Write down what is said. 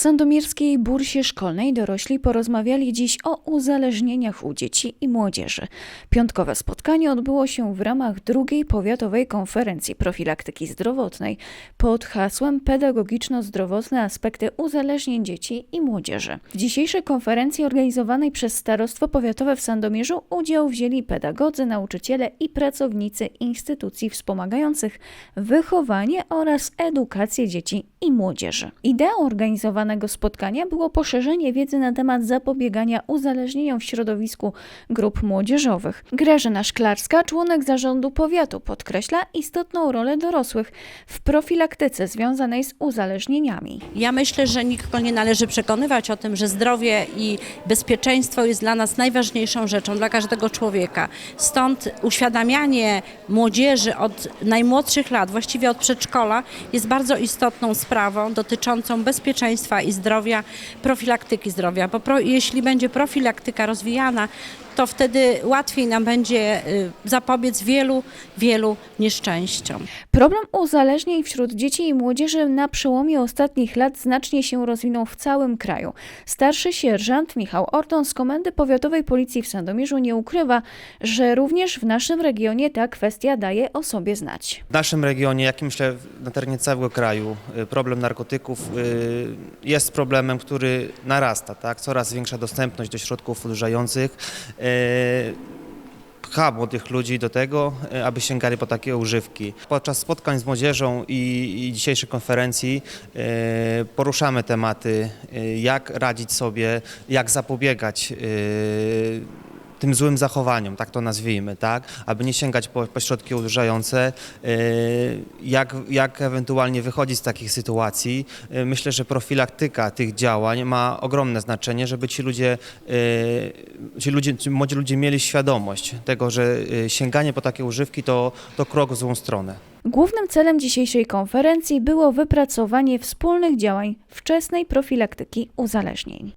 sandomierskiej bursie szkolnej dorośli porozmawiali dziś o uzależnieniach u dzieci i młodzieży. Piątkowe spotkanie odbyło się w ramach drugiej powiatowej konferencji profilaktyki zdrowotnej pod hasłem Pedagogiczno-zdrowotne aspekty uzależnień dzieci i młodzieży. W dzisiejszej konferencji organizowanej przez Starostwo Powiatowe w Sandomierzu udział wzięli pedagodzy, nauczyciele i pracownicy instytucji wspomagających wychowanie oraz edukację dzieci i młodzieży. Ideą spotkania było poszerzenie wiedzy na temat zapobiegania uzależnieniom w środowisku grup młodzieżowych. Grażyna Szklarska, członek zarządu powiatu, podkreśla istotną rolę dorosłych w profilaktyce związanej z uzależnieniami. Ja myślę, że nikogo nie należy przekonywać o tym, że zdrowie i bezpieczeństwo jest dla nas najważniejszą rzeczą, dla każdego człowieka. Stąd uświadamianie młodzieży od najmłodszych lat, właściwie od przedszkola, jest bardzo istotną sprawą dotyczącą bezpieczeństwa i zdrowia, profilaktyki zdrowia. Bo pro, jeśli będzie profilaktyka rozwijana, to wtedy łatwiej nam będzie y, zapobiec wielu, wielu nieszczęściom. Problem uzależnień wśród dzieci i młodzieży na przełomie ostatnich lat znacznie się rozwinął w całym kraju. Starszy sierżant Michał Orton z Komendy Powiatowej Policji w Sandomierzu nie ukrywa, że również w naszym regionie ta kwestia daje o sobie znać. W naszym regionie, jak myślę na terenie całego kraju, y, problem narkotyków y, jest problemem, który narasta. Tak? Coraz większa dostępność do środków odurzających y, pcha młodych ludzi do tego, y, aby sięgali po takie używki. Podczas spotkań z młodzieżą i, i dzisiejszej konferencji y, poruszamy tematy, jak radzić sobie, jak zapobiegać tym złym zachowaniom, tak to nazwijmy, tak, aby nie sięgać po, po środki odurzające, yy, jak, jak ewentualnie wychodzić z takich sytuacji. Yy, Myślę, że profilaktyka tych działań ma ogromne znaczenie, żeby ci ludzie, yy, ci ludzie ci młodzi ludzie mieli świadomość tego, że sięganie po takie używki to, to krok w złą stronę. Głównym celem dzisiejszej konferencji było wypracowanie wspólnych działań wczesnej profilaktyki uzależnień.